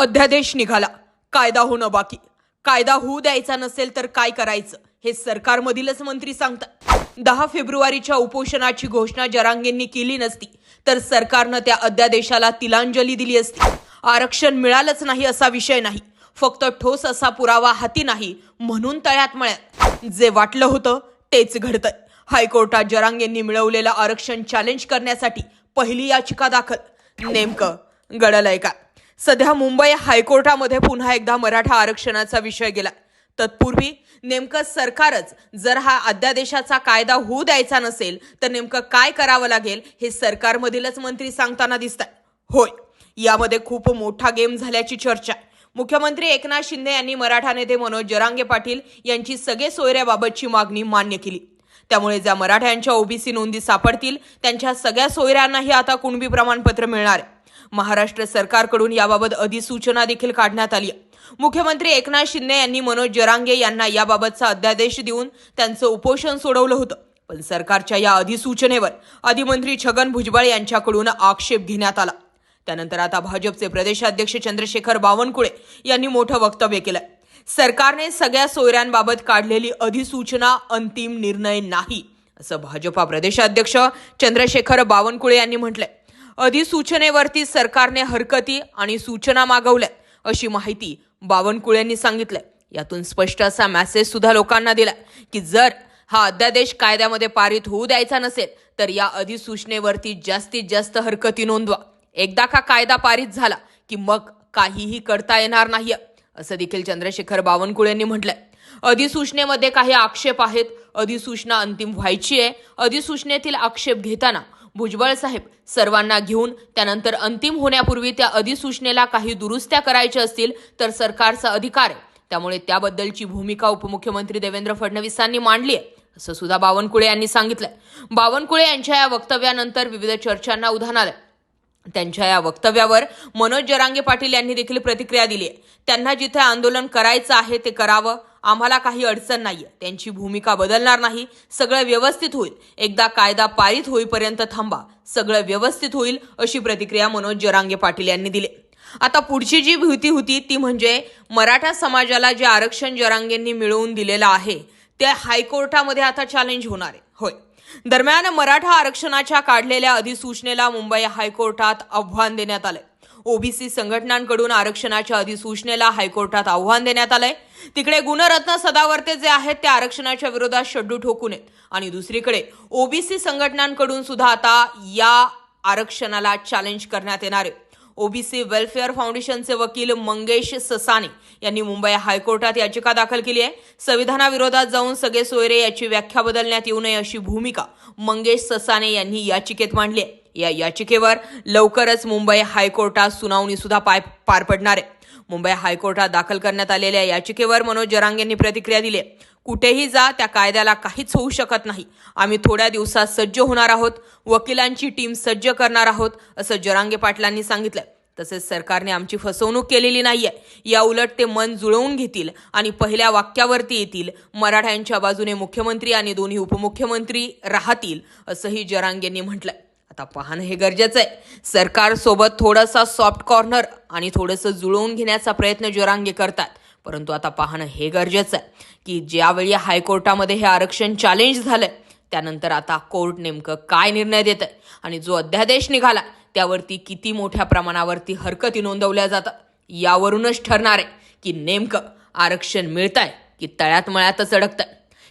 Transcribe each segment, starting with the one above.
अध्यादेश निघाला. कायदा होणं बाकी. कायदा होऊ द्यायचा नसेल तर काय करायचं? हे सरकारमधीलच मंत्री सांगतात. दहा फेब्रुवारीच्या उपोषणाची घोषणा जरांगेंनी केली नसती तर सरकारनं त्या अध्यादेशाला तिलांजली दिली असती. आरक्षण मिळालंच नाही असा विषय नाही. फक्त ठोस असा पुरावा हाती नाही म्हणून तळ्यात मळ्यात. जे वाटलं होतं तेच घडतंय. हायकोर्टात जरांगेंनी मिळवलेलं आरक्षण चॅलेंज करण्यासाठी पहिली याचिका दाखल. नेमकं घडलंय का सध्या मुंबई हायकोर्टामध्ये पुन्हा एकदा मराठा आरक्षणाचा विषय गेला. तत्पूर्वी नेमकं सरकारच जर हा अध्यादेशाचा कायदा होऊ द्यायचा नसेल तर नेमकं काय करावं लागेल हे सरकारमधीलच मंत्री सांगताना दिसतात होय यामध्ये खूप मोठा गेम झाल्याची चर्चा. आहे. मुख्यमंत्री एकनाथ शिंदे यांनी मराठा नेते मनोज जरांगे पाटील यांची सगळे सोयऱ्याबाबतची मागणी मान्य केली. त्यामुळे ज्या मराठ्यांच्या ओबीसी नोंदी सापडतील त्यांच्या सगळ्या सोयऱ्यांनाही आता कुणबी प्रमाणपत्र मिळणार आहे. महाराष्ट्र सरकारकडून याबाबत अधिसूचना देखील काढण्यात आली. मुख्यमंत्री एकनाथ शिंदे यांनी मनोज जरांगे यांना याबाबतचा अध्यादेश देऊन त्यांचं उपोषण सोडवलं होतं. पण सरकारच्या या अधिसूचनेवर अधिमंत्री छगन भुजबळ यांच्याकडून आक्षेप घेण्यात आला. त्यानंतर आता भाजपचे प्रदेशाध्यक्ष चंद्रशेखर बावनकुळे यांनी मोठं वक्तव्य केलंय. सरकारने सगळ्या सोयऱ्यांबाबत काढलेली अधिसूचना अंतिम निर्णय नाही असं भाजपा प्रदेशाध्यक्ष चंद्रशेखर बावनकुळे यांनी म्हटलंय. अधिसूचनेवरती सरकारने हरकती आणि सूचना मागवल्या अशी माहिती बावनकुळ्यांनी सांगितलंय. यातून स्पष्ट असा मेसेज सुद्धा लोकांना दिला की जर हा अध्यादेश कायद्यामध्ये पारित होऊ द्यायचा नसेल तर या अधिसूचनेवरती जास्तीत जास्त हरकती नोंदवा. एकदा का कायदा पारित झाला की मग काहीही करता येणार नाही असं देखील चंद्रशेखर बावनकुळेंनी म्हटलंय. अधिसूचनेमध्ये काही आक्षेप आहेत अधिसूचना अंतिम व्हायची आहे. अधिसूचनेतील आक्षेप घेताना भुजबळ साहेब सर्वांना घेऊन त्यानंतर अंतिम होण्यापूर्वी त्या अधिसूचनेला काही दुरुस्त्या करायच्या असतील तर सरकारचा अधिकार आहे. त्यामुळे त्याबद्दलची भूमिका उपमुख्यमंत्री देवेंद्र फडणवीसांनी मांडली आहे असं सुद्धा बावनकुळे यांनी सांगितलंय. बावनकुळे यांच्या या वक्तव्यानंतर विविध चर्चांना उधाण आलंय. त्यांच्या या वक्तव्यावर मनोज जरांगे पाटील यांनी देखील प्रतिक्रिया दिली आहे. त्यांना जिथे आंदोलन करायचं आहे ते करावं आम्हाला काही अडचण नाहीये. त्यांची भूमिका बदलणार नाही. सगळं व्यवस्थित होईल. एकदा कायदा पारित होईपर्यंत थांबा. सगळं व्यवस्थित होईल अशी प्रतिक्रिया मनोज जरांगे पाटील यांनी दिली. आता पुढची जी भीती होती ती म्हणजे मराठा समाजाला जे आरक्षण जरांगेंनी मिळवून दिलेलं आहे ते हायकोर्टामध्ये आता चॅलेंज होणार आहे. होय. दरम्यान मराठा आरक्षणाच्या काढलेल्या अधिसूचनेला मुंबई हायकोर्टात आव्हान देण्यात आलंय. ओबीसी संघटनांकडून आरक्षणाच्या अधिसूचनेला हायकोर्टात आव्हान देण्यात आलंय. तिकडे गुणरत्न सदावर्ते जे आहेत ते आरक्षणाच्या विरोधात शड्डू ठोकून आहेत. आणि दुसरीकडे ओबीसी संघटनांकडून सुद्धा आता या आरक्षणाला चॅलेंज करण्यात येणार आहे. ओबीसी वेलफेअर फाउंडेशनचे वकील मंगेश ससाने यांनी मुंबई हायकोर्टात याचिका दाखल केली आहे. संविधानाविरोधात जाऊन सगळे सोयरे याची व्याख्या बदलण्यात येऊ नये अशी भूमिका मंगेश ससाने यांनी याचिकेत मांडली आहे. या याचिकेवर लवकरच मुंबई हायकोर्टात सुनावणी सुद्धा पाय पार पडणार आहे. मुंबई हायकोर्टात दाखल करण्यात आलेल्या याचिकेवर मनोज जरांग यांनी प्रतिक्रिया दिली आहे. कुठेही जा त्या कायद्याला काहीच होऊ शकत नाही. आम्ही थोड्या दिवसात सज्ज होणार आहोत. वकिलांची टीम सज्ज करणार आहोत असं जरांगे पाटलांनी सांगितलं तसेच सरकारने आमची फसवणूक केलेली नाही आहे या उलट ते मन जुळवून घेतील आणि पहिल्या वाक्यावरती येतील. मराठ्यांच्या बाजूने मुख्यमंत्री आणि दोन्ही उपमुख्यमंत्री राहतील असंही जरांगेंनी म्हटलं म्हटलंय. आता पाहणं हे गरजेचं आहे सरकारसोबत थोडासा सॉफ्ट कॉर्नर आणि थोडंसं जुळवून घेण्याचा प्रयत्न जरांगे करतात. परंतु आता पाहणं हे गरजेचं आहे की ज्यावेळी हायकोर्टामध्ये हे आरक्षण चॅलेंज झालंय त्यानंतर आता कोर्ट नेमकं काय निर्णय देत आहे आणि जो अध्यादेश निघाला त्यावरती किती मोठ्या प्रमाणावरती हरकती नोंदवल्या जातात यावरूनच ठरणार आहे की नेमकं आरक्षण मिळतंय की तळ्यात मळ्यातच अडकतंय.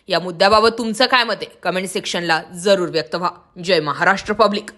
या मुद्द्याबाबत तुमचं काय मत आहे? कमेंट सेक्शनला जरूर व्यक्त व्हा. जय महाराष्ट्र पब्लिक